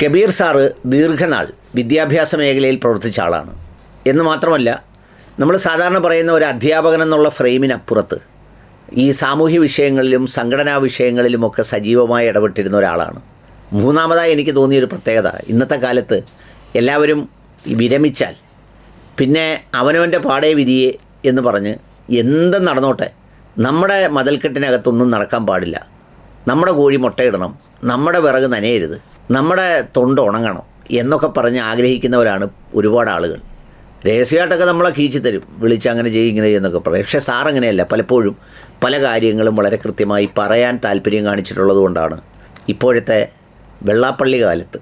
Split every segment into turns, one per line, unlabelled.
Kabir sir ദീർഘനാൾ വിദ്യാഭ്യാസ മേഖലയിൽ പ്രവർത്തിച്ച ആളാണ്. എന്ന് മാത്രമല്ല നമ്മൾ സാധാരണ പറയുന്ന ഒരു അധ്യാപകൻ എന്നുള്ള ഫ്രെയിമിനപ്പുറത്ത് ഈ സാമൂഹ്യ വിഷയങ്ങളിലും സംഘടനാ വിഷയങ്ങളിലുമൊക്കെ സജീവമായി ഇടപെട്ടിരുന്ന ഒരാളാണ്. മൂന്നാമതായി എനിക്ക് തോന്നിയൊരു പ്രത്യേകത ഇന്നത്തെ കാലത്ത് എല്ലാവരും വിരമിച്ചാൽ പിന്നെ അവനവന്റെ പാടേ വിധിയെ എന്ന് പറഞ്ഞ് എന്തും നടന്നോട്ടെ നമ്മുടെ മതിൽക്കെട്ടിനകത്തൊന്നും നടക്കാൻ പാടില്ല. നമ്മുടെ കോഴി മുട്ടയിടണം നമ്മുടെ വിറക് നനയരുത്. നമ്മുടെ തൊണ്ട് ഉണങ്ങണം എന്നൊക്കെ പറഞ്ഞ് ആഗ്രഹിക്കുന്നവരാണ് ഒരുപാട് ആളുകൾ. രഹസ്യമായിട്ടൊക്കെ നമ്മളെ കീച്ചു തരും. വിളിച്ച് അങ്ങനെ ചെയ്യും ഇങ്ങനെ ചെയ്യുന്നൊക്കെ പറയും. പക്ഷേ സാർ അങ്ങനെയല്ല. പലപ്പോഴും പല കാര്യങ്ങളും വളരെ കൃത്യമായി പറയാൻ താല്പര്യം കാണിച്ചിട്ടുള്ളത് കൊണ്ടാണ് ഇപ്പോഴത്തെ വെള്ളാപ്പള്ളി കാലത്ത്.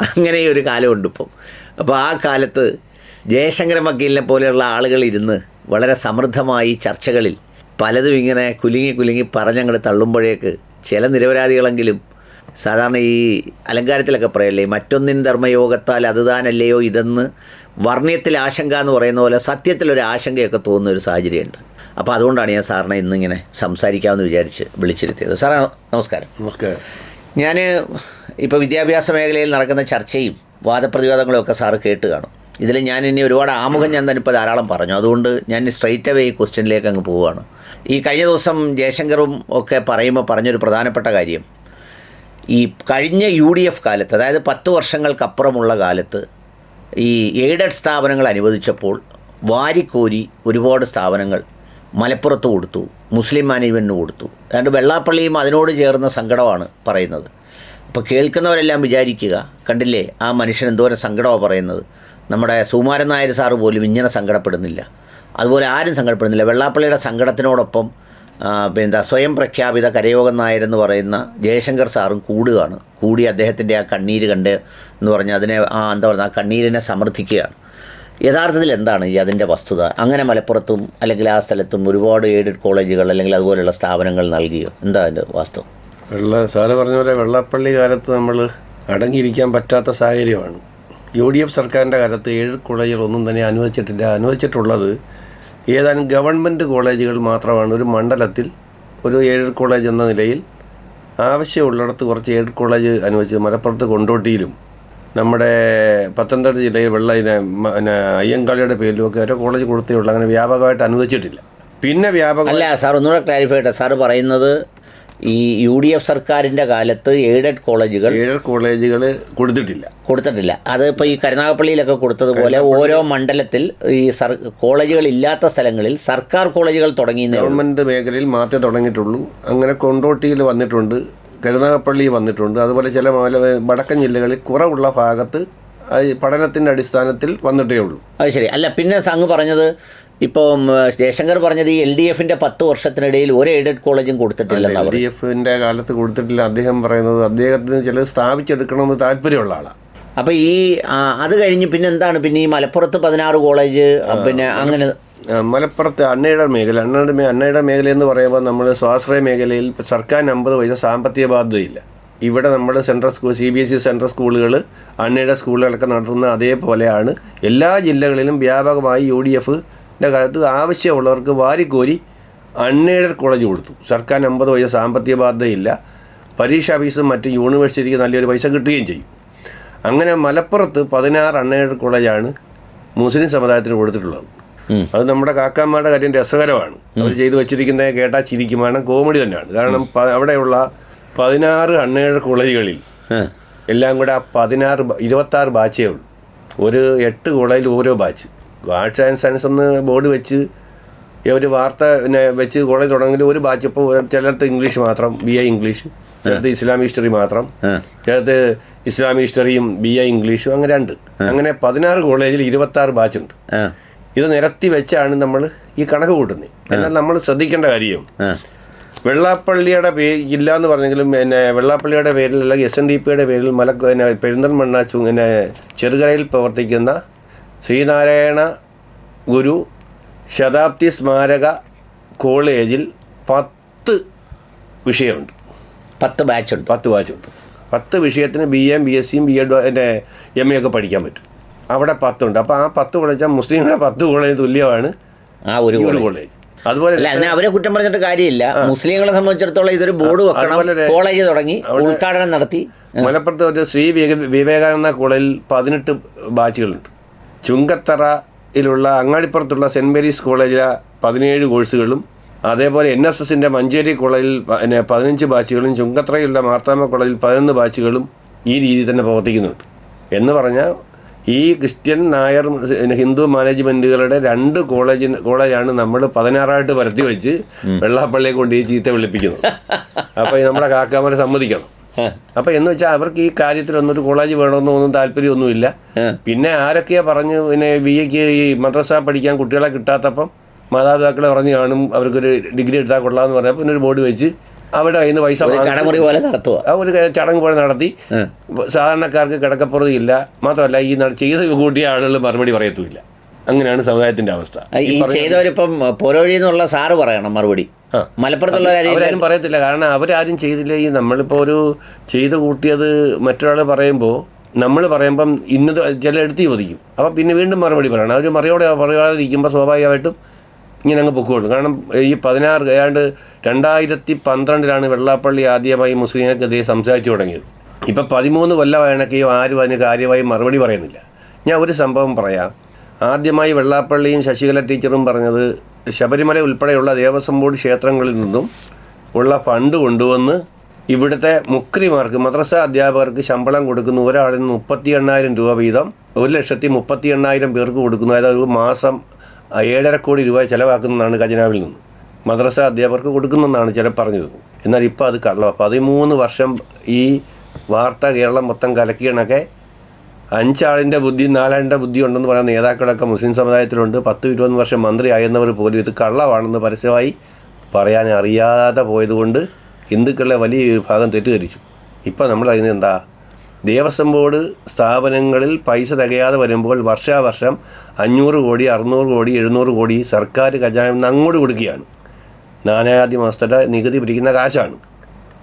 അങ്ങനെ ഒരു കാലമുണ്ട് ഇപ്പം. അപ്പോൾ ആ കാലത്ത് ജയശങ്കരൻ വക്കീലിനെ പോലെയുള്ള ആളുകൾ ഇരുന്ന് വളരെ സമൃദ്ധമായി ചർച്ചകളിൽ പലതും ഇങ്ങനെ കുലുങ്ങി കുലുങ്ങി പറഞ്ഞങ്ങോട്ട് തള്ളുമ്പോഴേക്ക് ചില നിരപരാധികളെങ്കിലും സാധാരണ ഈ അലങ്കാരത്തിലൊക്കെ പറയല്ലേ മറ്റൊന്നിൻ ധർമ്മയോഗത്താൽ അത് താനല്ലയോ ഇതെന്ന് വർണയത്തിൽ ആശങ്ക എന്ന് പറയുന്ന പോലെ സത്യത്തിലൊരു ആശങ്കയൊക്കെ തോന്നുന്ന ഒരു സാഹചര്യമുണ്ട്. അപ്പോൾ അതുകൊണ്ടാണ് ഞാൻ സാറിനെ ഇന്നിങ്ങനെ സംസാരിക്കാമെന്ന് വിചാരിച്ച് വിളിച്ചിരുത്തിയത്. സാറേ നമസ്കാരം.
നമുക്ക്
ഞാൻ ഇപ്പോൾ വിദ്യാഭ്യാസ മേഖലയിൽ നടക്കുന്ന ചർച്ചയും വാദപ്രതിവാദങ്ങളും ഒക്കെ സാറ് കേട്ട് കാണും. ഇതിൽ ഞാൻ ഇനി ഒരുപാട് ആമുഖം ഞാൻ തന്നെ ഇപ്പോൾ ധാരാളം പറഞ്ഞു. അതുകൊണ്ട് ഞാൻ സ്ട്രെയിറ്റ് അവേ ഈ ക്വസ്റ്റ്യനിലേക്ക് അങ്ങ് പോവുകയാണ്. ഈ കഴിഞ്ഞ ദിവസം ജയശങ്കറും ഒക്കെ പറയുമ്പോൾ പറഞ്ഞൊരു പ്രധാനപ്പെട്ട കാര്യം. ഈ കഴിഞ്ഞ യു ഡി എഫ് കാലത്ത് അതായത് പത്ത് വർഷങ്ങൾക്കപ്പുറമുള്ള കാലത്ത് ഈ എയ്ഡഡ് സ്ഥാപനങ്ങൾ അനുവദിച്ചപ്പോൾ വാരിക്കോരി ഒരുപാട് സ്ഥാപനങ്ങൾ മലപ്പുറത്ത് കൊടുത്തു മുസ്ലിം മാനേജ്മെന്റിന് കൊടുത്തു. അതുകൊണ്ട് വെള്ളാപ്പള്ളിയും അതിനോട് ചേർന്ന സങ്കടമാണ് പറയുന്നത്. അപ്പോൾ കേൾക്കുന്നവരെല്ലാം വിചാരിക്കുക കണ്ടില്ലേ ആ മനുഷ്യൻ എന്തോരം സങ്കടമാണ് പറയുന്നത്. നമ്മുടെ സുകുമാരൻ നായർ സാറ് പോലും ഇങ്ങനെ സങ്കടപ്പെടുന്നില്ല. അതുപോലെ ആരും സങ്കടപ്പെടുന്നില്ല. വെള്ളാപ്പള്ളിയുടെ സങ്കടത്തിനോടൊപ്പം പിന്നെ സ്വയം പ്രഖ്യാപിത കരയോഗൻ നായർ എന്ന് പറയുന്ന ജയശങ്കർ സാറും കൂടുകയാണ്. കൂടി അദ്ദേഹത്തിന്റെ ആ കണ്ണീര് കണ്ട് എന്ന് പറഞ്ഞാൽ അതിനെ ആ എന്താ പറയുക ആ കണ്ണീരിനെ സമർത്ഥിക്കുകയാണ്. യഥാർത്ഥത്തിൽ എന്താണ് ഈ അതിന്റെ വസ്തുത? അങ്ങനെ മലപ്പുറത്തും അല്ലെങ്കിൽ ആ സ്ഥലത്തും ഒരുപാട് എയ്ഡഡ് കോളേജുകൾ അല്ലെങ്കിൽ അതുപോലെയുള്ള സ്ഥാപനങ്ങൾ നൽകിയോ? എന്താ അതിന്റെ വാസ്തവം?
വെള്ള സാറ് പറഞ്ഞ പോലെ വെള്ളപ്പള്ളി കാലത്ത് നമ്മൾ അടങ്ങിയിരിക്കാൻ പറ്റാത്ത സാഹചര്യമാണ്. യു ഡി എഫ് സർക്കാരിന്റെ കാലത്ത് ഏഴ് കോളേജുകളൊന്നും തന്നെ അനുവദിച്ചിട്ടില്ല. അനുവദിച്ചിട്ടുള്ളത് ഏതാനും ഗവൺമെന്റ് കോളേജുകൾ മാത്രമാണ് ഒരു മണ്ഡലത്തിൽ ഒരു ഏഴ് കോളേജ് എന്ന നിലയിൽ ആവശ്യമുള്ളിടത്ത് കുറച്ച് ഏഴ് കോളേജ് അനുവദിച്ച് മലപ്പുറത്ത് കൊണ്ടോട്ടിയിലും നമ്മുടെ പത്തനംതിട്ട ജില്ലയിൽ വെള്ള പിന്നെ അയ്യങ്കാളിയുടെ പേരിലുമൊക്കെ ഓരോ കോളേജ് കൊടുത്തേ ഉള്ളൂ. അങ്ങനെ വ്യാപകമായിട്ട് അനുവദിച്ചിട്ടില്ല. പിന്നെ വ്യാപകം
അല്ല സാർ ഒന്നുകൂടെ ക്ലാരിഫൈ ചെയ്യട്ടെ. സാറ് പറയുന്നത് ഈ യു ഡി എഫ് സർക്കാരിന്റെ കാലത്ത് എയ്ഡഡ് കോളേജുകൾ
എയ്ഡഡ് കോളേജുകൾ കൊടുത്തിട്ടില്ല.
കൊടുത്തിട്ടില്ല. അത് ഇപ്പോൾ ഈ കരുനാഗപ്പള്ളിയിലൊക്കെ കൊടുത്തതുപോലെ ഓരോ മണ്ഡലത്തിൽ ഈ സർ കോളേജുകൾ ഇല്ലാത്ത സ്ഥലങ്ങളിൽ സർക്കാർ കോളേജുകൾ തുടങ്ങി
ഗവൺമെന്റ് മേഖലയിൽ മാത്രമേ തുടങ്ങിയിട്ടുള്ളൂ. അങ്ങനെ കൊണ്ടോട്ടിയിൽ വന്നിട്ടുണ്ട് കരുനാഗപ്പള്ളി വന്നിട്ടുണ്ട്. അതുപോലെ ചില വടക്കൻ ജില്ലകളിൽ കുറവുള്ള ഭാഗത്ത് പഠനത്തിന്റെ പഠനത്തിന്റെ അടിസ്ഥാനത്തിൽ വന്നിട്ടേ ഉള്ളൂ.
അത് ശരി. അല്ല പിന്നെ അങ്ങ് പറഞ്ഞത് ഇപ്പം ജയശങ്കർ പറഞ്ഞത് ഈ എൽ ഡി എഫിന്റെ പത്ത് വർഷത്തിനിടയിൽ ഒരു എയ്ഡഡ് കോളേജും കൊടുത്തിട്ടില്ല
എൽ ഡി എഫിന്റെ കാലത്ത് കൊടുത്തിട്ടില്ല. അദ്ദേഹം പറയുന്നത് അദ്ദേഹത്തിന് ചിലത് സ്ഥാപിച്ചെടുക്കണമെന്ന് താല്പര്യമുള്ള ആളാണ്
അപ്പോൾ ഈ അത് കഴിഞ്ഞ് പിന്നെ എന്താണ്? പിന്നെ ഈ മലപ്പുറത്ത് പതിനാറ് കോളേജ് പിന്നെ അങ്ങനെ
മലപ്പുറത്ത് അണ്ണയുടെ മേഖല അണ്ണയുടെ മേ അണ്ണയുടെ മേഖല എന്ന് പറയുമ്പോൾ നമ്മൾ സ്വാശ്രയ മേഖലയിൽ സർക്കാരിന് അമ്പത് പൈസ സാമ്പത്തിക ബാധ്യതയില്ല. ഇവിടെ നമ്മൾ central school C B S E central സ്കൂളുകൾ അണ്ണയുടെ സ്കൂളുകളൊക്കെ നടത്തുന്ന അതേപോലെയാണ്. എല്ലാ ജില്ലകളിലും വ്യാപകമായി യു ഡി എഫിന്റെ കാലത്ത് ആവശ്യമുള്ളവർക്ക് വാരിക്കോരി അൺഎയ്ഡഡ് കോളേജ് കൊടുത്തു. സർക്കാരിന് അമ്പത് പൈസ സാമ്പത്തിക ബാധ്യതയില്ല. പരീക്ഷാ ഫീസും മറ്റ് യൂണിവേഴ്സിറ്റിക്ക് നല്ലൊരു പൈസ കിട്ടുകയും ചെയ്യും. അങ്ങനെ മലപ്പുറത്ത് പതിനാറ് അൺഎയ്ഡഡ് കോളേജാണ് മുസ്ലിം സമുദായത്തിന് കൊടുത്തിട്ടുള്ളത്. അത് നമ്മുടെ കാക്കാന്മാരുടെ കാര്യം രസകരമാണ്. അവർ ചെയ്തു വെച്ചിരിക്കുന്നത് കേട്ടാ ചിരിക്കുമാണ് കോമഡി തന്നെയാണ്. കാരണം അവിടെയുള്ള പതിനാറ് അൺഎയ്ഡഡ് കോളേജുകളിൽ എല്ലാം കൂടെ ആ പതിനാറ് ഇരുപത്താറ് ബാച്ചേ ഉള്ളൂ. ഒരു എട്ട് കോളേജിൽ ഓരോ ബാച്ച്. ആർട്സ് ആൻഡ് സയൻസ് എന്ന് ബോർഡ് വെച്ച് ഒരു വാർത്ത പിന്നെ വെച്ച് കോളേജ് തുടങ്ങി ഒരു ബാച്ച് ഇപ്പോൾ ചിലർക്ക് ഇംഗ്ലീഷ് മാത്രം ബി എ ഇംഗ്ലീഷ്. ചിലത്ത് ഇസ്ലാമിക് ഹിസ്റ്ററി മാത്രം.
ആ.
ചിലത്ത് ഇസ്ലാമിക് ഹിസ്റ്ററിയും ബി എ ഇംഗ്ലീഷും അങ്ങനെ രണ്ട്. അങ്ങനെ പതിനാറ് കോളേജിൽ ഇരുപത്തി ആറ് ബാച്ചുണ്ട്.
ഉണ്ട്
ഇത് നിരത്തി വെച്ചാണ് നമ്മൾ ഈ കണക്ക് കൂട്ടുന്നത് എന്നാൽ നമ്മൾ ശ്രദ്ധിക്കേണ്ട കാര്യം വെള്ളാപ്പള്ളിയുടെ പേര് ഇല്ല എന്ന് പറഞ്ഞെങ്കിലും പിന്നെ വെള്ളാപ്പള്ളിയുടെ പേരിൽ അല്ലെങ്കിൽ എസ് എൻ ഡി പിയുടെ പേരിൽ മല പിന്നെ പെരിന്തൽമണ്ണ ചു പിന്നെ ചെറുകരയിൽ പ്രവർത്തിക്കുന്ന ശ്രീനാരായണ ഗുരു ശതാബ്ദി സ്മാരക കോളേജിൽ പത്ത് വിഷയമുണ്ട്.
പത്ത് ബാച്ചുണ്ട്.
പത്ത് ബാച്ചുണ്ട്. പത്ത് വിഷയത്തിന് ബി എം ബി എസ് സിയും ബി എഡ് എന്റെ എം എ ഒക്കെ പഠിക്കാൻ പറ്റും. അവിടെ പത്തുണ്ട്. അപ്പോൾ ആ പത്ത് കോളേജ് മുസ്ലിങ്ങളുടെ പത്ത് കോളേജ് തുല്യമാണ്
ആ ഒരു കോളേജ്
അതുപോലെ
അല്ല അതിനെ അവരെ കുറ്റം പറഞ്ഞിട്ട് കാര്യമില്ല. മുസ്ലിങ്ങളെ സംബന്ധിച്ചിടത്തോളം ഇതൊരു ബോർഡ് വെക്കണം. കോളേജ് തുടങ്ങി ഉദ്ഘാടനം നടത്തി.
മലപ്പുറത്ത് ഒരു ശ്രീ വിവേക- വിവേകാനന്ദ കോളേജിൽ പതിനെട്ട് ബാച്ചുകളുണ്ട്. ചുങ്കത്തറയിലുള്ള അങ്ങാടിപ്പുറത്തുള്ള സെന്റ് മേരീസ് കോളേജിലെ പതിനേഴ് കോഴ്സുകളും അതേപോലെ എൻ എസ് എസിന്റെ മഞ്ചേരി കോളേജിൽ പിന്നെ പതിനഞ്ച് ബാച്ചുകളും ചുങ്കത്തറയിലുള്ള മാർത്താമ കോളേജിൽ പതിനൊന്ന് ബാച്ചുകളും ഈ രീതിയിൽ തന്നെ പ്രവർത്തിക്കുന്നുണ്ട് എന്ന് പറഞ്ഞാൽ ഈ ക്രിസ്ത്യൻ നായർ ഹിന്ദു മാനേജ്മെന്റുകളുടെ രണ്ട് കോളേജ് കോളേജാണ് നമ്മൾ പതിനാറായിട്ട് പരത്തി വെച്ച് വെള്ളാപ്പള്ളിയെ കൊണ്ട് ഈ ചീത്ത വിളിപ്പിക്കുന്നത്. അപ്പോൾ നമ്മുടെ കാക്കാമരെ സമ്മതിക്കണം. അപ്പൊ എന്ന് വെച്ചാൽ അവർക്ക് ഈ കാര്യത്തിലൊന്നും ഒരു കോളേജ് വേണമെന്നോ ഒന്നും താല്പര്യമൊന്നുമില്ല. പിന്നെ ആരൊക്കെയാ പറഞ്ഞു പിന്നെ ബി എക്ക് ഈ മദ്രസ പഠിക്കാൻ കുട്ടികളെ കിട്ടാത്തപ്പം മാതാപിതാക്കളെ പറഞ്ഞു കാണും അവർക്കൊരു ഡിഗ്രി എടുത്താൽ കൊള്ളാന്ന് പറഞ്ഞപ്പോൾ പിന്നെ ഒരു ബോർഡ് വെച്ച് അവിടെ അതിന് പൈസ
പോലെ നടത്തുക
ആ ഒരു ചടങ്ങ് പോലെ നടത്തി. സാധാരണക്കാർക്ക് കിടക്കപ്പുറതില്ല മാത്രമല്ല ഈ ചെയ്ത് കൂട്ടിയ ആളുകൾ മറുപടി പറയത്തുമില്ല. അങ്ങനെയാണ് സമുദായത്തിന്റെ അവസ്ഥ.
ഈ ചെയ്തവരിപ്പം പോരവഴി എന്നുള്ള സാറ് പറയണം മറുപടി.
ആ.
മലപ്പുറത്തുള്ള കാര്യം
അവരാരും പറയത്തില്ല. കാരണം അവരാരും ചെയ്തില്ല. ഈ നമ്മളിപ്പോൾ ഒരു ചെയ്ത് കൂട്ടിയത് മറ്റൊരാൾ പറയുമ്പോൾ നമ്മൾ പറയുമ്പം ഇന്നത് ചില എടുത്തി ചോദിക്കും. അപ്പം പിന്നെ വീണ്ടും മറുപടി പറയണം. അവർ മറുപടി പറയാതിരിക്കുമ്പോൾ സ്വാഭാവികമായിട്ടും ഇങ്ങനെ അങ്ങ് പൊക്കോളും. കാരണം ഈ പതിനാറ് ഏതാണ്ട് രണ്ടായിരത്തി പന്ത്രണ്ടിലാണ് വെള്ളാപ്പള്ളി ആദ്യമായി മുസ്ലിങ്ങൾക്കെതിരെ സംസാരിച്ചു തുടങ്ങിയത്. ഇപ്പം പതിമൂന്ന് കൊല്ലമായണക്കെയോ ആരും അതിന് കാര്യമായി മറുപടി പറയുന്നില്ല. ഞാൻ ഒരു സംഭവം പറയാം. ആദ്യമായി വെള്ളാപ്പള്ളിയും ശശികല ടീച്ചറും പറഞ്ഞത് ശബരിമല ഉൾപ്പെടെയുള്ള ദേവസ്വം ബോർഡ് ക്ഷേത്രങ്ങളിൽ നിന്നും ഉള്ള ഫണ്ട് കൊണ്ടുവന്ന് ഇവിടുത്തെ മുക്രിമാർക്ക് മദ്രസ അധ്യാപകർക്ക് ശമ്പളം കൊടുക്കുന്ന ഒരാളിന് മുപ്പത്തി എണ്ണായിരം രൂപ വീതം ഒരു ലക്ഷത്തി മുപ്പത്തി എണ്ണായിരം പേർക്ക് കൊടുക്കുന്നു. അതായത് ഒരു മാസം ഏഴര കോടി രൂപ ചിലവാക്കുന്നതാണ് ഖജനാവിൽ നിന്ന്. മദ്രസ അധ്യാപകർക്ക് കൊടുക്കുന്നെന്നാണ് ചില പറഞ്ഞത്. എന്നാൽ ഇപ്പോൾ അത് കള്ളമാണ് പതിമൂന്ന് വർഷം ഈ വാർത്ത കേരളം മൊത്തം കലക്കിയണക്കെ അഞ്ചാളിന്റെ ബുദ്ധി നാലാളിന്റെ ബുദ്ധി ഉണ്ടെന്ന് പറയുന്ന നേതാക്കളൊക്കെ മുസ്ലിം സമുദായത്തിലുണ്ട്. പത്ത് ഇരുപത് വർഷം മന്ത്രി ആയെന്നവർ പോലും ഇത് കള്ളമാണെന്ന് പരസ്യമായി പറയാൻ അറിയാതെ പോയതുകൊണ്ട് ഹിന്ദുക്കളെ വലിയ വിഭാഗം തെറ്റിദ്ധരിച്ചു. ഇപ്പം നമ്മൾ അറിയുന്നത് എന്താ? ദേവസ്വം ബോർഡ് സ്ഥാപനങ്ങളിൽ പൈസ തികയാതെ വരുമ്പോൾ വർഷാവർഷം അഞ്ഞൂറ് കോടി അറുന്നൂറ് കോടി എഴുന്നൂറ് കോടി സർക്കാർ ഖജാനം അങ്ങോട്ട് കൊടുക്കുകയാണ്. നാനാജാതി മാസത്തെ നികുതി പിരിക്കുന്ന കാശാണ്.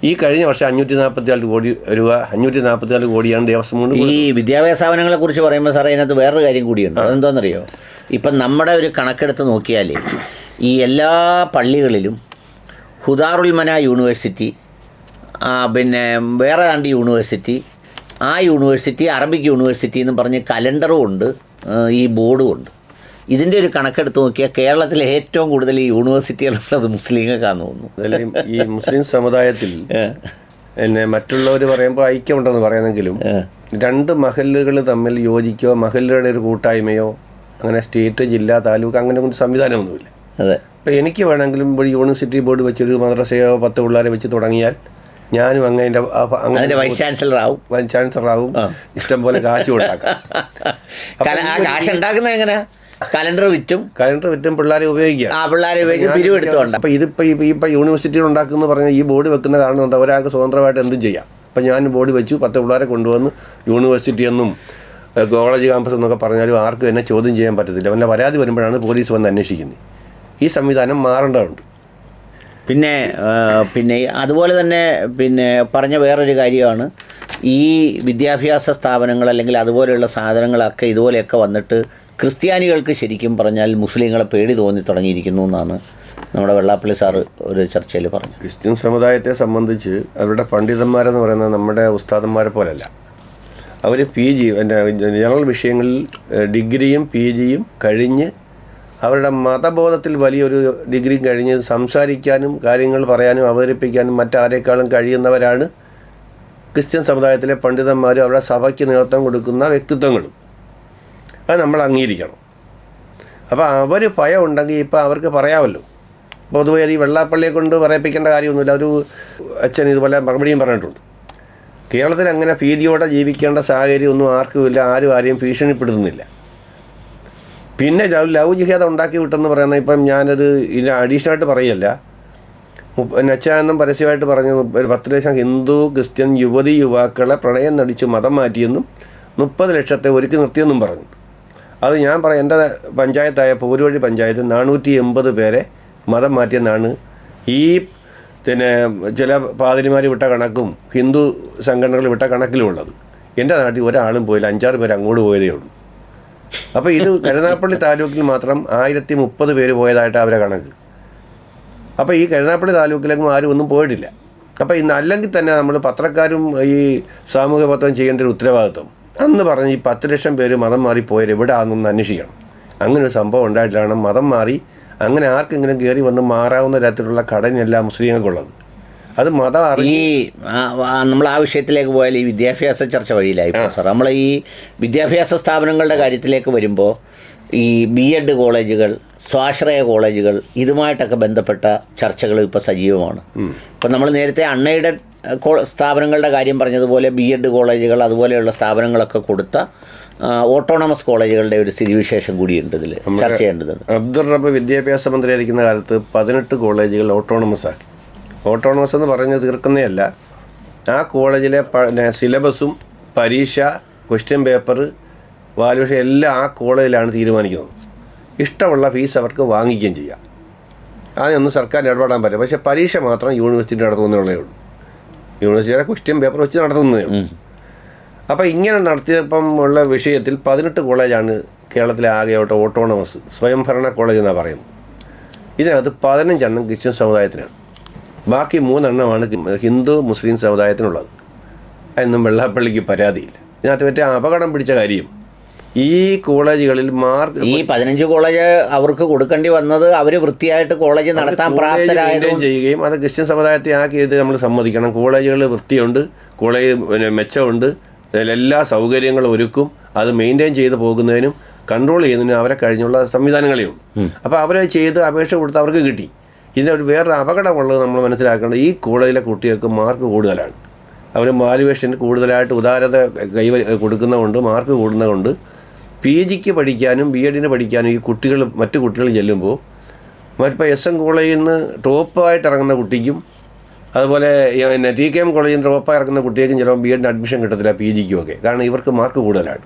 ഈ കഴിഞ്ഞ വർഷം അഞ്ഞൂറ്റി നാൽപ്പത്തിനാല് കോടി രൂപ അഞ്ഞൂറ്റി നാൽപ്പത്തിനാല് കോടിയാണ് ദേവസ്വം കൊണ്ട്
ഈ വിദ്യാഭ്യാസ സ്ഥാപനങ്ങളെ കുറിച്ച് പറയുമ്പോൾ സാറേ ഇതിനകത്ത് വേറൊരു കാര്യം കൂടിയുണ്ട്. അതെന്താണെന്നറിയോ ഇപ്പം നമ്മുടെ ഒരു കണക്കെടുത്ത് നോക്കിയാൽ ഈ എല്ലാ പള്ളികളിലും ഹുദാറുൽമന യൂണിവേഴ്സിറ്റി പിന്നെ വേറെ രണ്ട് യൂണിവേഴ്സിറ്റി ആ യൂണിവേഴ്സിറ്റി അറബിക് യൂണിവേഴ്സിറ്റി എന്ന് പറഞ്ഞ് കലണ്ടറും ഉണ്ട് ഈ ബോർഡും ഉണ്ട്. ഇതിന്റെ ഒരു കണക്കെടുത്ത് നോക്കിയാൽ കേരളത്തിലെ ഏറ്റവും കൂടുതൽ ഈ യൂണിവേഴ്സിറ്റികളുള്ളത് മുസ്ലിങ്ങൾക്കാന്ന് തോന്നുന്നു.
ഈ മുസ്ലിം സമുദായത്തിൽ പിന്നെ മറ്റുള്ളവർ പറയുമ്പോൾ ഐക്യമുണ്ടെന്ന് പറയുന്നെങ്കിലും രണ്ട് മഹല്ലുകൾ തമ്മിൽ യോജിക്കോ മഹല്ലുകളുടെ ഒരു കൂട്ടായ്മയോ അങ്ങനെ സ്റ്റേറ്റ് ജില്ല താലൂക്ക് അങ്ങനെ ഒരു സംവിധാനമൊന്നുമില്ല.
അതെ.
ഇപ്പം എനിക്ക് വേണമെങ്കിലും ഒരു യൂണിവേഴ്സിറ്റി ബോർഡ് വെച്ചൊരു മദ്രസയോ പത്ത് പിള്ളേരെ വെച്ച് തുടങ്ങിയാൽ ഞാനും അങ്ങനെ
അതിന്റെ വൈസ് ചാൻസലർ ആവും
വൈസ് ചാൻസലറാവും. ഇഷ്ടം പോലെ കാശ് ഉണ്ടാക്കാം
കാശ് ഉണ്ടാക്കുന്നത് എങ്ങനെയാ? കലണ്ടർ വിറ്റും.
കലണ്ടർ വിറ്റും പിള്ളേരെ ഉപയോഗിക്കുക
ആ പിള്ളേരെ ഉപയോഗിക്കും പിരിവെടുത്തോണ്ട്
അപ്പൊ ഇതിപ്പോ ഈ ഇപ്പൊ യൂണിവേഴ്സിറ്റിയിൽ ഉണ്ടാക്കുന്ന പറഞ്ഞ ഈ ബോർഡ് വെക്കുന്ന കാരണം എന്താ? ഒരാൾക്ക് സ്വതന്ത്രമായിട്ട് എന്തും ചെയ്യാം. അപ്പൊ ഞാൻ ബോർഡ് വെച്ചു പത്ത് പിള്ളേരെ കൊണ്ടുവന്ന് യൂണിവേഴ്സിറ്റി എന്നും കോളേജ് ക്യാമ്പസ് എന്നൊക്കെ പറഞ്ഞാലും ആർക്കും എന്നെ ചോദ്യം ചെയ്യാൻ പറ്റത്തില്ല. അവന്റെ പരാതി വരുമ്പോഴാണ് പോലീസ് വന്ന് അന്വേഷിക്കുന്നത്. ഈ സംവിധാനം മാറേണ്ടതുണ്ട്.
പിന്നെ പിന്നെ അതുപോലെ തന്നെ പിന്നെ പറഞ്ഞ വേറൊരു കാര്യമാണ്. ഈ വിദ്യാഭ്യാസ സ്ഥാപനങ്ങൾ അല്ലെങ്കിൽ അതുപോലെയുള്ള സാധനങ്ങളൊക്കെ ഇതുപോലെയൊക്കെ വന്നിട്ട് ക്രിസ്ത്യാനികൾക്ക് ശരിക്കും പറഞ്ഞാൽ മുസ്ലിങ്ങളെ പേടി തോന്നി തുടങ്ങിയിരിക്കുന്നു എന്നാണ് നമ്മുടെ വെള്ളാപ്പള്ളി സാറ് ഒരു ചർച്ചയിൽ പറഞ്ഞത്.
ക്രിസ്ത്യൻ സമുദായത്തെ സംബന്ധിച്ച് അവരുടെ പണ്ഡിതന്മാരെന്ന് പറയുന്നത് നമ്മുടെ ഉസ്താദന്മാരെ പോലല്ല. അവർ പി ജി എന്റെ ജനറൽ വിഷയങ്ങളിൽ ഡിഗ്രിയും പി ജിയും കഴിഞ്ഞ് അവരുടെ മതബോധത്തിൽ വലിയൊരു ഡിഗ്രി കഴിഞ്ഞ് സംസാരിക്കാനും കാര്യങ്ങൾ പറയാനും അവതരിപ്പിക്കാനും മറ്റാരേക്കാളും കഴിയുന്നവരാണ് ക്രിസ്ത്യൻ സമുദായത്തിലെ പണ്ഡിതന്മാരും. അവരുടെ സഭയ്ക്ക് നേതൃത്വം കൊടുക്കുന്ന വ്യക്തിത്വങ്ങളും. അത് നമ്മൾ അംഗീകരിക്കണം. അപ്പോൾ അവർ ഭയം ഉണ്ടെങ്കിൽ ഇപ്പോൾ അവർക്ക് പറയാമല്ലോ. പൊതുവേ ഈ വെള്ളാപ്പള്ളിയെ കൊണ്ട് പറയിപ്പിക്കേണ്ട കാര്യമൊന്നുമില്ല. ഒരു അച്ഛൻ ഇതുപോലെ മറുപടിയും പറഞ്ഞിട്ടുണ്ട്. കേരളത്തിൽ അങ്ങനെ ഭീതിയോടെ ജീവിക്കേണ്ട സാഹചര്യം ഒന്നും ആർക്കുമില്ല ആരും ആരെയും ഭീഷണിപ്പെടുത്തുന്നില്ല. പിന്നെ ലവ് ജിഹാദ ഉണ്ടാക്കി വിട്ടെന്ന് പറയുന്ന ഇപ്പം ഞാനത് ഇതിന് അഡീഷണലായിട്ട് പറയല്ല. നച്ചാന്നും പരസ്യമായിട്ട് പറഞ്ഞു ഒരു പത്ത് ലക്ഷം ഹിന്ദു ക്രിസ്ത്യൻ യുവതി യുവാക്കളെ പ്രണയം നടിച്ച് മതം മാറ്റിയെന്നും മുപ്പത് ലക്ഷത്തെ ഒരുക്കി നിർത്തിയെന്നും പറഞ്ഞു. അത് ഞാൻ പറയാം എന്റെ പഞ്ചായത്തായ പോരുവഴി പഞ്ചായത്ത് നാനൂറ്റി എൺപത് പേരെ മതം മാറ്റിയെന്നാണ് ഈ പിന്നെ ചില പാതിരിമാർ വിട്ട കണക്കും ഹിന്ദു സംഘടനകൾ വിട്ട കണക്കിലുമുള്ളത് എന്റെ നാട്ടിൽ ഒരാളും പോയില്ല അഞ്ചാറ് പേര് അങ്ങോട്ട് പോയതേ ഉള്ളൂ. അപ്പോൾ ഇത് കരുനാപ്പള്ളി താലൂക്കിൽ മാത്രം ആയിരത്തി മുപ്പത് പേര് പോയതായിട്ട് അവരെ കണക്ക്. അപ്പോൾ ഈ കരുനാപ്പള്ളി താലൂക്കിലേക്കും ആരും ഒന്നും പോയിട്ടില്ല. അപ്പോൾ ഇന്ന് അല്ലെങ്കിൽ തന്നെ നമ്മൾ പത്രക്കാരും ഈ സാമൂഹ്യ പത്രം ചെയ്യേണ്ട ഒരു ഉത്തരവാദിത്വം. അന്ന് പറഞ്ഞ് ഈ പത്ത് ലക്ഷം പേര് മതം മാറി പോയാൽ എവിടെ ആണെന്നൊന്ന് അന്വേഷിക്കണം. അങ്ങനെ ഒരു സംഭവം ഉണ്ടായിട്ടാണ് മതം മാറി അങ്ങനെ ആർക്കെങ്കിലും കയറി വന്ന് മാറാവുന്ന തരത്തിലുള്ള ഘടനയല്ല മുസ്ലിങ്ങൾക്കുള്ളത്. അത് മതം
ഈ നമ്മൾ ആ വിഷയത്തിലേക്ക് പോയാൽ ഈ വിദ്യാഭ്യാസ ചർച്ച വഴിയിലായി സാർ നമ്മൾ ഈ വിദ്യാഭ്യാസ സ്ഥാപനങ്ങളുടെ കാര്യത്തിലേക്ക് വരുമ്പോൾ ഈ ബി എഡ് കോളേജുകൾ സ്വാശ്രയ കോളേജുകൾ ഇതുമായിട്ടൊക്കെ ബന്ധപ്പെട്ട ചർച്ചകൾ ഇപ്പോൾ സജീവമാണ്. ഇപ്പം നമ്മൾ നേരത്തെ അൺഎയ്ഡഡ് സ്ഥാപനങ്ങളുടെ കാര്യം പറഞ്ഞതുപോലെ ബി എഡ് കോളേജുകൾ അതുപോലെയുള്ള സ്ഥാപനങ്ങളൊക്കെ കൊടുത്ത ഓട്ടോണമസ് കോളേജുകളുടെ ഒരു സ്ഥിതിവിശേഷം കൂടിയുണ്ട് ഇതിൽ ചർച്ച ചെയ്യേണ്ടതുണ്ട്.
അബ്ദുൾ റബ്ബ് വിദ്യാഭ്യാസ മന്ത്രിയായിരിക്കുന്ന കാലത്ത് പതിനെട്ട് കോളേജുകൾ ഓട്ടോണമസ് ആക്കി. ഓട്ടോണമസ് എന്ന് പറഞ്ഞ് തീർക്കുന്നതല്ല. ആ കോളേജിലെ സിലബസും പരീക്ഷ ക്വസ്റ്റ്യൻ പേപ്പർ വാലുവേഷൻ എല്ലാം ആ കോളേജിലാണ് തീരുമാനിക്കുന്നത്. ഇഷ്ടമുള്ള ഫീസ് അവർക്ക് വാങ്ങിക്കുകയും ചെയ്യാം. അതിനൊന്നും സർക്കാർ ഇടപെടാൻ പറ്റില്ല. പക്ഷേ പരീക്ഷ മാത്രം യൂണിവേഴ്സിറ്റി നടത്തുന്നതേ ഉള്ളൂ. യൂണിവേഴ്സിറ്റിയുടെ ക്വസ്റ്റ്യൻ പേപ്പർ വെച്ച് നടത്തുന്നത്. അപ്പോൾ ഇങ്ങനെ നടത്തിയപ്പം ഉള്ള വിഷയത്തിൽ പതിനെട്ട് കോളേജാണ് കേരളത്തിലെ ആകെയോട്ട് ഓട്ടോണമസ് സ്വയംഭരണ കോളേജ് എന്നാണ് പറയുന്നത്. ഇതിനകത്ത് പതിനഞ്ചെണ്ണം ക്രിസ്ത്യൻ സമുദായത്തിനാണ്. ബാക്കി മൂന്നെണ്ണമാണ് ഹിന്ദു മുസ്ലിം സമുദായത്തിനുള്ളത്. എന്നും വെള്ളാപ്പള്ളിക്ക് പരാതിയില്ല. ഇതിനകത്ത് മറ്റേ അപകടം പിടിച്ച കാര്യം. ഈ കോളേജുകളിൽ മാർക്ക്
ഈ പതിനഞ്ച് കോളേജ് അവർക്ക് കൊടുക്കേണ്ടി വന്നത് അവർ വൃത്തിയായിട്ട് കോളേജ് നടത്താൻ
പ്രാപ്തരായും
പ്രാപ്തരായത്
ചെയ്യുകയും അത് ക്രിസ്ത്യൻ സമുദായത്തെ ആക്കിയത് നമ്മൾ സമ്മതിക്കണം. കോളേജുകൾ വൃത്തിയുണ്ട് കോളേജ് പിന്നെ മെച്ചമുണ്ട് എല്ലാ സൗകര്യങ്ങളും ഒരുക്കും അത് മെയിന്റെയിൻ ചെയ്ത് പോകുന്നതിനും കൺട്രോൾ ചെയ്യുന്നതിനും അവരെ കഴിഞ്ഞുള്ള സംവിധാനങ്ങളേ ഉള്ളൂ. അപ്പോൾ അവരെ ചെയ്ത് അപേക്ഷ കൊടുത്ത് അവർക്ക് കിട്ടി. ഇതിന്റെ ഒരു വേറൊരു അപകടമുള്ളത് നമ്മൾ മനസ്സിലാക്കേണ്ടത് ഈ കോളേജിലെ കുട്ടികൾക്ക് മാർക്ക് കൂടുതലാണ്. അവർ വാലുവേഷൻ കൂടുതലായിട്ട് ഉദാരത കൈവ കൊടുക്കുന്നതുകൊണ്ട് മാർക്ക് കൂടുന്നതുകൊണ്ട് പി ജിക്ക് പഠിക്കാനും ബി എഡിന് പഠിക്കാനും ഈ കുട്ടികൾ മറ്റു കുട്ടികൾ ചെല്ലുമ്പോൾ മറ്റിപ്പോൾ എസ് എം കോളേജിൽ നിന്ന് ടോപ്പായിട്ട് ഇറങ്ങുന്ന കുട്ടിക്കും അതുപോലെ പിന്നെ ടി കെ എം കോളേജിൽ നിന്ന് ടോപ്പായി ഇറങ്ങുന്ന കുട്ടികൾക്കും ചിലപ്പോൾ ബി എഡിന് അഡ്മിഷൻ കിട്ടത്തില്ല പി ജിക്കും ഒക്കെ. കാരണം ഇവർക്ക് മാർക്ക് കൂടുതലാണ്.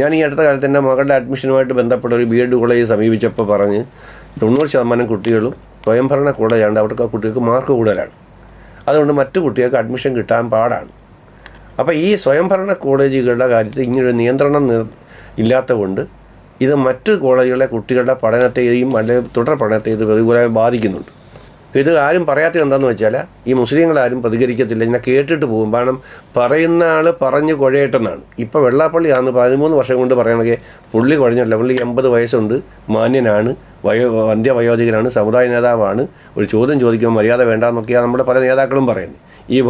ഞാൻ ഈ അടുത്ത കാലത്ത് എന്റെ മകളുടെ അഡ്മിഷനുമായിട്ട് ബന്ധപ്പെട്ട ഒരു ബി എഡ് കോളേജ് സമീപിച്ചപ്പോൾ പറഞ്ഞ് തൊണ്ണൂറ് ശതമാനം കുട്ടികളും സ്വയംഭരണ കോളേജാണ് അവർക്ക് ആ കുട്ടികൾക്ക് മാർക്ക് കൂടുതലാണ്. അതുകൊണ്ട് മറ്റു കുട്ടികൾക്ക് അഡ്മിഷൻ കിട്ടാൻ പാടാണ്. അപ്പോൾ ഈ സ്വയംഭരണ കോളേജുകളുടെ കാര്യത്തിൽ ഇങ്ങനൊരു നിയന്ത്രണം ഇല്ലാത്തതുകൊണ്ട് ഇത് മറ്റ് കോളേജുകളിലെ കുട്ടികളുടെ പഠനത്തെയും അല്ലെങ്കിൽ തുടർ പഠനത്തെയും ഇത് പ്രതികൂലമായി ബാധിക്കുന്നുണ്ട്. ഇത് ആരും പറയാത്തത് എന്താണെന്ന് വെച്ചാൽ ഈ മുസ്ലിങ്ങളാരും പ്രതികരിക്കത്തില്ല. ഇങ്ങനെ കേട്ടിട്ട് പോകും. കാരണം പറയുന്ന ആൾ പറഞ്ഞ് കുഴയട്ടെന്നാണ്. ഇപ്പോൾ വെള്ളാപ്പള്ളി ആണ് പതിമൂന്ന് വർഷം കൊണ്ട് പറയണമെങ്കിൽ പുള്ളി കുഴഞ്ഞല്ല പുള്ളി എൺപത് വയസ്സുണ്ട് മാന്യനാണ് വയോ അന്ത്യവയോധികനാണ് സമുദായ നേതാവാണ്. ഒരു ചോദ്യം ചോദിക്കുമ്പോൾ മര്യാദ വേണ്ടെന്നൊക്കെയാണ് നമ്മുടെ പല നേതാക്കളും പറയുന്നത്. ഈ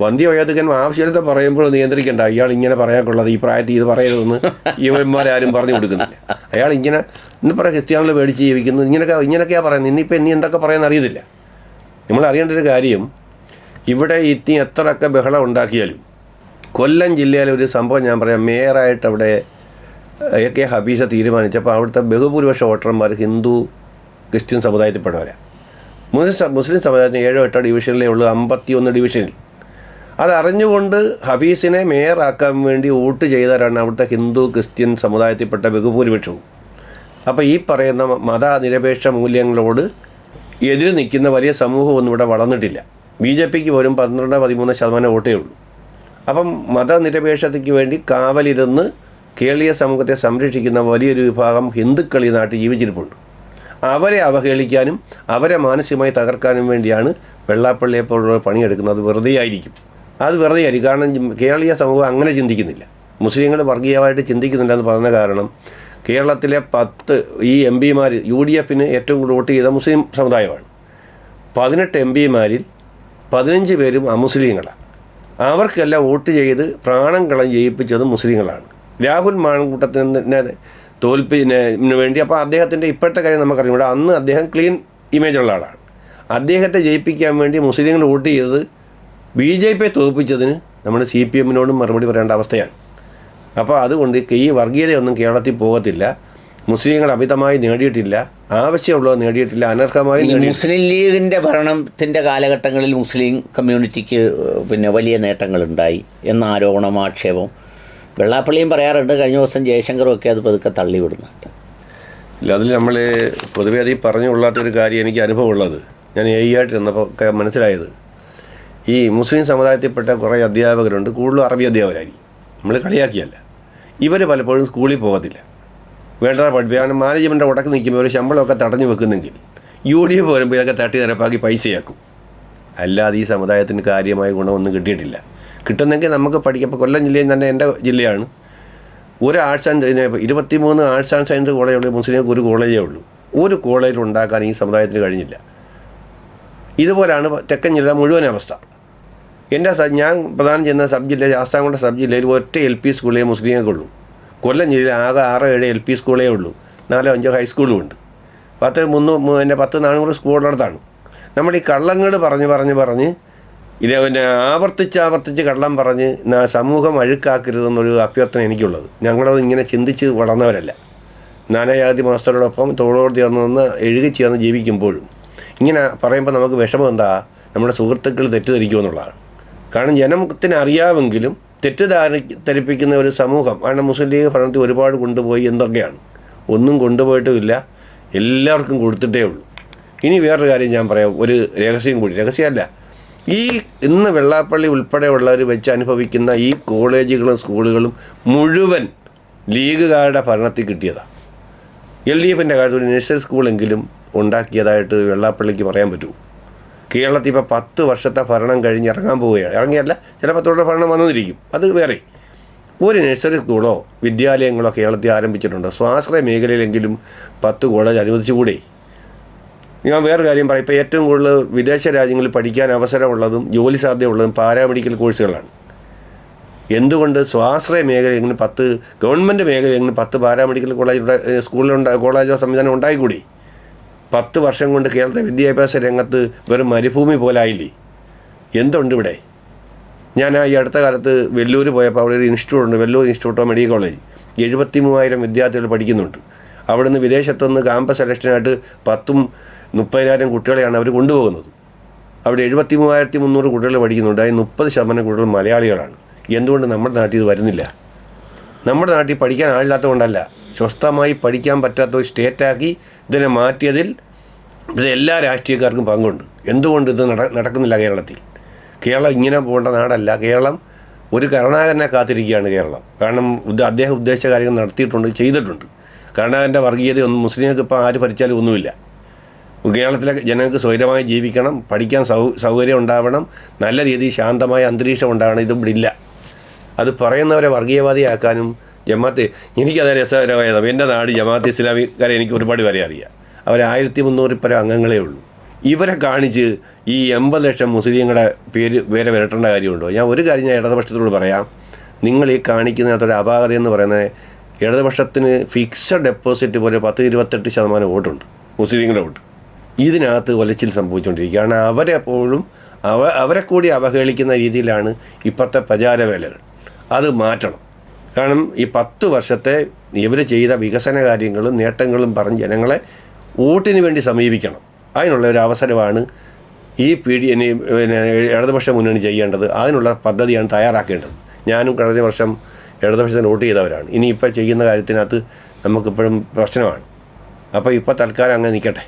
വന്ധ്യവയോധികൻ ആവശ്യത്തെ പറയുമ്പോൾ നിയന്ത്രിക്കണ്ട. അയാൾ ഇങ്ങനെ പറയാക്കുള്ളത് ഈ പ്രായത്തിൽ ഇത് പറയരുതെന്ന് ഇവന്മാരാരും പറഞ്ഞു കൊടുക്കുന്നില്ല. അയാൾ ഇങ്ങനെ ഇന്ന് പറയാം ക്രിസ്ത്യാനികൾ മേടിച്ച് ജീവിക്കുന്നു. ഇങ്ങനെയൊക്കെ ഇങ്ങനെയൊക്കെയാണ് പറയുന്നത്. ഇന്നിപ്പോൾ ഇനി എന്തൊക്കെ പറയാൻ അറിയത്തില്ല. നമ്മൾ അറിയേണ്ട ഒരു കാര്യം ഇവിടെ ഇത്തി എത്രയൊക്കെ ബഹളം ഉണ്ടാക്കിയാലും കൊല്ലം ജില്ലയിലെ ഒരു സംഭവം ഞാൻ പറയാം. മേയറായിട്ട് അവിടെ എ കെ ഹബീസ തീരുമാനിച്ചപ്പോൾ അവിടുത്തെ ബഹുഭൂരിപക്ഷ വോട്ടർമാർ ഹിന്ദു ക്രിസ്ത്യൻ സമുദായത്തിൽപ്പെട്ടവരാണ് മുസ്ലിം മുസ്ലിം സമുദായത്തിന് ഏഴോ എട്ടോ ഡിവിഷനിലേ ഉള്ളൂ അമ്പത്തി ഒന്ന് ഡിവിഷനിൽ. അതറിഞ്ഞുകൊണ്ട് ഹബീസിനെ മേയറാക്കാൻ വേണ്ടി വോട്ട് ചെയ്തവരാണ് അവിടുത്തെ ഹിന്ദു ക്രിസ്ത്യൻ സമുദായത്തിൽപ്പെട്ട ബഹുഭൂരിപക്ഷവും. അപ്പോൾ ഈ പറയുന്ന മതനിരപേക്ഷ മൂല്യങ്ങളോട് എതിര് നിൽക്കുന്ന വലിയ സമൂഹമൊന്നും ഇവിടെ വളർന്നിട്ടില്ല. ബി ജെ പിക്ക് പോലും പന്ത്രണ്ട് പതിമൂന്ന് ശതമാനം വോട്ടേ ഉള്ളൂ. അപ്പം മതനിരപേക്ഷതയ്ക്ക് വേണ്ടി കാവലിരുന്ന് കേരളീയ സമൂഹത്തെ സംരക്ഷിക്കുന്ന വലിയൊരു വിഭാഗം ഹിന്ദുക്കൾ ഈ നാട്ടിൽ ജീവിച്ചിരിപ്പുണ്ട്. അവരെ അവഹേളിക്കാനും അവരെ മാനസികമായി തകർക്കാനും വേണ്ടിയാണ് വെള്ളാപ്പള്ളിയെ പോലുള്ള പണിയെടുക്കുന്നത്. വെറുതെ ആയിരിക്കും. അത് വെറുതെ ആയിരിക്കും. കാരണം കേരളീയ സമൂഹം അങ്ങനെ ചിന്തിക്കുന്നില്ല. മുസ്ലിങ്ങൾ വർഗീയമായിട്ട് ചിന്തിക്കുന്നില്ല എന്ന് പറഞ്ഞ കാരണം കേരളത്തിലെ പത്ത് ഈ എം പിമാർ യു ഡി എഫിന് ഏറ്റവും കൂടുതൽ വോട്ട് ചെയ്ത മുസ്ലിം സമുദായമാണ്. പതിനെട്ട് എം പിമാരിൽ പതിനഞ്ച് പേരും അമുസ്ലിങ്ങളാണ്. അവർക്കെല്ലാം വോട്ട് ചെയ്ത് പ്രാണം കളം ജയിപ്പിച്ചത് മുസ്ലിങ്ങളാണ്. രാഹുൽ മാൺകൂട്ടത്തിന് തോൽപ്പിന് വേണ്ടി. അപ്പോൾ അദ്ദേഹത്തിന്റെ ഇപ്പോഴത്തെ കാര്യം നമുക്കറിയാം. ഇവിടെ അന്ന് അദ്ദേഹം ക്ലീൻ ഇമേജുള്ള ആളാണ്. അദ്ദേഹത്തെ ജയിപ്പിക്കാൻ വേണ്ടി മുസ്ലിങ്ങൾ വോട്ട് ചെയ്തത് ബി ജെ പിയെ തോൽപ്പിച്ചതിന് നമ്മൾ സി പി എമ്മിനോടും മറുപടി പറയേണ്ട അവസ്ഥയാണ്. അപ്പോൾ അതുകൊണ്ട് ഈ വർഗീയതയൊന്നും കേരളത്തിൽ പോകത്തില്ല. മുസ്ലിങ്ങൾ അമിതമായി നേടിയിട്ടില്ല. ആവശ്യമുള്ളത് നേടിയിട്ടില്ല. അനർഹമായി
മുസ്ലിം ലീഗിന്റെ ഭരണത്തിന്റെ കാലഘട്ടങ്ങളിൽ മുസ്ലിം കമ്മ്യൂണിറ്റിക്ക് പിന്നെ വലിയ നേട്ടങ്ങളുണ്ടായി എന്ന ആരോപണം ആക്ഷേപം വെള്ളാപ്പള്ളിയും പറയാറുണ്ട് കഴിഞ്ഞ ദിവസം ജയശങ്കറും ഒക്കെ അത് പതുക്കെ തള്ളിവിടുന്നുണ്ട്
ഇല്ല അതിൽ നമ്മൾ പൊതുവേ അതിൽ പറഞ്ഞുകൊള്ളാത്തൊരു കാര്യം എനിക്ക് അനുഭവമുള്ളത്. ഞാൻ എ ആയിട്ട് ഒക്കെ മനസ്സിലായത്. ഈ മുസ്ലിം സമുദായത്തിൽപ്പെട്ട കുറേ അധ്യാപകരുണ്ട് കൂടുതലും അറബി അധ്യാപകരായിരിക്കും. നമ്മൾ കളിയാക്കിയല്ല. ഇവർ പലപ്പോഴും സ്കൂളിൽ പോകത്തില്ല. വേണ്ടത് പഠിപ്പിക്കാൻ. മാനേജ്മെന്റ് ഉടക്കി നിൽക്കുമ്പോൾ ഒരു ശമ്പളമൊക്കെ തടഞ്ഞു വെക്കുന്നെങ്കിൽ യു ഡി എഫ് വരുമ്പോൾ ഇതൊക്കെ തട്ടി നിരപ്പാക്കി പൈസയാക്കും. അല്ലാതെ ഈ സമുദായത്തിന് കാര്യമായ ഗുണമൊന്നും കിട്ടിയിട്ടില്ല. കിട്ടുന്നെങ്കിൽ നമുക്ക് പഠിക്കാം. ഇപ്പോൾ കൊല്ലം ജില്ലയിൽ തന്നെ എന്റെ ജില്ലയാണ്. ഒരു ആർട്സ് ആൻഡ് ഇരുപത്തി മൂന്ന് ആർട്സ് ആൻഡ് സയൻസ് കോളേജുള്ള മുസ്ലിങ്ങൾക്ക് ഒരു കോളേജേ ഉള്ളൂ. ഒരു കോളേജ് ഉണ്ടാക്കാൻ ഈ സമുദായത്തിന് കഴിഞ്ഞില്ല. ഇതുപോലാണ് തെക്കൻ ജില്ല മുഴുവൻ അവസ്ഥ. എന്റെ ഞാൻ പ്രധാനം ചെയ്യുന്ന സബ് ജില്ല ശാസ്താംകോട്ട സബ് ജില്ലയിൽ ഒറ്റ എൽ പി സ്കൂളേ മുസ്ലിങ്ങൾക്കുള്ളൂ കൊല്ലം ജില്ലയിൽ ആകെ ആറ് ഏഴ് എൽ പി സ്കൂളേ ഉള്ളൂ. നാലോ അഞ്ചോ ഹൈസ്കൂളും ഉണ്ട്. പത്ത് മുന്നൂ എന്റെ പത്ത് നാനൂറ് സ്കൂളുള്ളടത്താണ് നമ്മൾ ഈ കള്ളങ്ങൾ പറഞ്ഞ് പറഞ്ഞ് പറഞ്ഞ് ഇത് പിന്നെ ആവർത്തിച്ച് ആവർത്തിച്ച് കള്ളം പറഞ്ഞ് സമൂഹം അഴുക്കാക്കരുതെന്നൊരു അഭ്യർത്ഥന എനിക്കുള്ളത്. ഞങ്ങളത് ഇങ്ങനെ ചിന്തിച്ച് വളർന്നവരല്ല. നാനാജാതി മാസ്റ്ററോടൊപ്പം തോളോട് ചേർന്ന് നിന്ന് എഴുതി ചേർന്ന് ജീവിക്കുമ്പോഴും ഇങ്ങനെ പറയുമ്പോൾ നമുക്ക് വിഷമം എന്താ? നമ്മുടെ സുഹൃത്തുക്കൾ തെറ്റിദ്ധരിക്കുമെന്നുള്ളതാണ് കാരണം ജനത്തിന് അറിയാമെങ്കിലും തെറ്റിദ്ധാരിപ്പിക്കുന്ന ഒരു സമൂഹം കാരണം മുസ്ലിം ലീഗ് ഭരണത്തിൽ ഒരുപാട് കൊണ്ടുപോയി എന്തൊക്കെയാണ്? ഒന്നും കൊണ്ടുപോയിട്ടുമില്ല. എല്ലാവർക്കും കൊടുത്തിട്ടേ ഉള്ളൂ. ഇനി വേറൊരു കാര്യം ഞാൻ പറയാം. ഒരു രഹസ്യം കൂടി. രഹസ്യമല്ല. ഈ ഇന്ന് വെള്ളാപ്പള്ളി ഉൾപ്പെടെയുള്ളവർ വെച്ച് അനുഭവിക്കുന്ന ഈ കോളേജുകളും സ്കൂളുകളും മുഴുവൻ ലീഗുകാരുടെ ഭരണത്തിൽ കിട്ടിയതാണ് എൽ ഡി എഫിന്റെ കാര്യത്തിൽ ഒരു നഴ്സറി സ്കൂളെങ്കിലും ഉണ്ടാക്കിയതായിട്ട് വെള്ളാപ്പള്ളിക്ക് പറയാൻ പറ്റുമോ കേരളത്തിൽ ഇപ്പോൾ പത്ത് വർഷത്തെ ഭരണം കഴിഞ്ഞ് ഇറങ്ങാൻ പോവുകയാണ്. ഇറങ്ങിയല്ല ചിലപ്പോൾ തുടർ ഭരണം വന്നിരിക്കും. അത് വേറെ. ഒരു നഴ്സറി സ്കൂളോ വിദ്യാലയങ്ങളോ കേരളത്തിൽ ആരംഭിച്ചിട്ടുണ്ടോ? സ്വാശ്രയ മേഖലയിലെങ്കിലും പത്ത് കോളേജ് അനുവദിച്ചുകൂടെ? ഞാൻ വേറെ കാര്യം പറയാം. ഇപ്പോൾ ഏറ്റവും കൂടുതൽ വിദേശ രാജ്യങ്ങളിൽ പഠിക്കാൻ അവസരമുള്ളതും ജോലി സാധ്യതയുള്ളതും പാരാമെഡിക്കൽ കോഴ്സുകളാണ്. എന്തുകൊണ്ട് സ്വാശ്രയ മേഖലയെങ്കിലും പത്ത് ഗവൺമെന്റ് മേഖലയെങ്കിലും പത്ത് പാരാമെഡിക്കൽ കോളേജ് സ്കൂളിലുണ്ട കോളേജോ സംവിധാനം ഉണ്ടായിക്കൂടി? പത്ത് വർഷം കൊണ്ട് കേരളത്തെ വിദ്യാഭ്യാസ രംഗത്ത് വെറും മരുഭൂമി പോലെ ആയില്ലേ? എന്തുണ്ട് ഇവിടെ? ഞാൻ ഈ അടുത്ത കാലത്ത് വെല്ലൂർ പോയപ്പോൾ അവിടെ ഒരു ഇൻസ്റ്റിറ്റ്യൂട്ട് ഉണ്ട് Vellore institute of medical college. എഴുപത്തി മൂവായിരം വിദ്യാർത്ഥികൾ പഠിക്കുന്നുണ്ട്. അവിടുന്ന് വിദേശത്തുനിന്ന് ക്യാമ്പസ് സെലക്ഷനായിട്ട് പത്തും മുപ്പതിനായിരം കുട്ടികളെയാണ് അവർ കൊണ്ടുപോകുന്നത്. അവിടെ എഴുപത്തി മൂവായിരത്തി മുന്നൂറ് കുട്ടികൾ പഠിക്കുന്നുണ്ട്. അതിൽ മുപ്പത് ശതമാനം കുട്ടികൾ മലയാളികളാണ്. എന്തുകൊണ്ട് നമ്മുടെ നാട്ടിൽ ഇത് വരുന്നില്ല? നമ്മുടെ നാട്ടിൽ പഠിക്കാൻ ആളില്ലാത്തതുകൊണ്ടല്ല. സ്വസ്ഥമായി പഠിക്കാൻ പറ്റാത്ത ഒരു സ്റ്റേറ്റാക്കി ഇതിനെ മാറ്റിയതിൽ ഇത് എല്ലാ രാഷ്ട്രീയക്കാർക്കും പങ്കുണ്ട്. എന്തുകൊണ്ട് ഇത് നട നടക്കുന്നില്ല കേരളത്തിൽ? കേരളം ഇങ്ങനെ പോകേണ്ട നാടല്ല. കേരളം ഒരു കരുണാകരനെ കാത്തിരിക്കുകയാണ് കേരളം. കാരണം അദ്ദേഹം ഉദ്ദേശിച്ച കാര്യങ്ങൾ നടത്തിയിട്ടുണ്ട് ചെയ്തിട്ടുണ്ട്. കരുണാകരന്റെ വർഗീയതയൊന്നും മുസ്ലിങ്ങൾക്ക് ഇപ്പോൾ ആര് ഭരിച്ചാലും ഒന്നുമില്ല. കേരളത്തിലെ ജനങ്ങൾക്ക് സ്വൈരമായി ജീവിക്കണം പഠിക്കാൻ സൗ സൗകര്യം ഉണ്ടാവണം നല്ല രീതിയിൽ ശാന്തമായ അന്തരീക്ഷം ഉണ്ടാവണം ഇതും ഇവിടെ ഇല്ല അത് പറയുന്നവരെ വർഗീയവാദിയാക്കാനും ജമാഅത്ത് എനിക്കത് രസകരമായത്. എന്റെ നാട് ജമാഅത്ത് ഇസ്ലാമിക്കാരെ എനിക്ക് ഒരുപാട് പേരെ അറിയാം. അവർ ആയിരത്തി മുന്നൂറിൽ പരം അംഗങ്ങളേ ഉള്ളൂ. ഇവരെ കാണിച്ച് ഈ എൺപത് ലക്ഷം മുസ്ലിങ്ങളുടെ പേര് പേരെ വരട്ടേണ്ട കാര്യമുണ്ടോ? ഞാൻ ഒരു കാര്യം ഞാൻ ഇടതുപക്ഷത്തോട് പറയാം. നിങ്ങൾ ഈ കാണിക്കുന്നതിനകത്തൊരു അപാകത എന്ന് പറയുന്നത് ഇടതുപക്ഷത്തിന് ഫിക്സഡ് ഡെപ്പോസിറ്റ് പോലെ പത്ത് ഇരുപത്തെട്ട് ശതമാനം വോട്ടുണ്ട് മുസ്ലിങ്ങളുടെ വോട്ട്. ഇതിനകത്ത് ഒലച്ചിൽ സംഭവിച്ചുകൊണ്ടിരിക്കുകയാണ്. അവരെപ്പോഴും അവ അവരെ കൂടി അവഹേളിക്കുന്ന രീതിയിലാണ് ഇപ്പോഴത്തെ പ്രചാരവേലകൾ. അത് മാറ്റണം. കാരണം ഈ പത്ത് വർഷത്തെ ഇവർ ചെയ്ത വികസന കാര്യങ്ങളും നേട്ടങ്ങളും പറഞ്ഞ് ജനങ്ങളെ വോട്ടിന് വേണ്ടി സമീപിക്കണം. അതിനുള്ള ഒരു അവസരമാണ് ഈ പി ഡി പിന്നെ ഇടതുപക്ഷ മുന്നണി ചെയ്യേണ്ടത്. അതിനുള്ള പദ്ധതിയാണ് തയ്യാറാക്കേണ്ടത്. ഞാനും കഴിഞ്ഞ വർഷം ഇടതുപക്ഷത്തിന് വോട്ട് ചെയ്തവരാണ്. ഇനി ഇപ്പോൾ ചെയ്യുന്ന കാര്യത്തിനകത്ത് നമുക്കിപ്പോഴും പ്രശ്നമാണ്. അപ്പോൾ ഇപ്പോൾ തൽക്കാലം അങ്ങനെ നിൽക്കട്ടെ.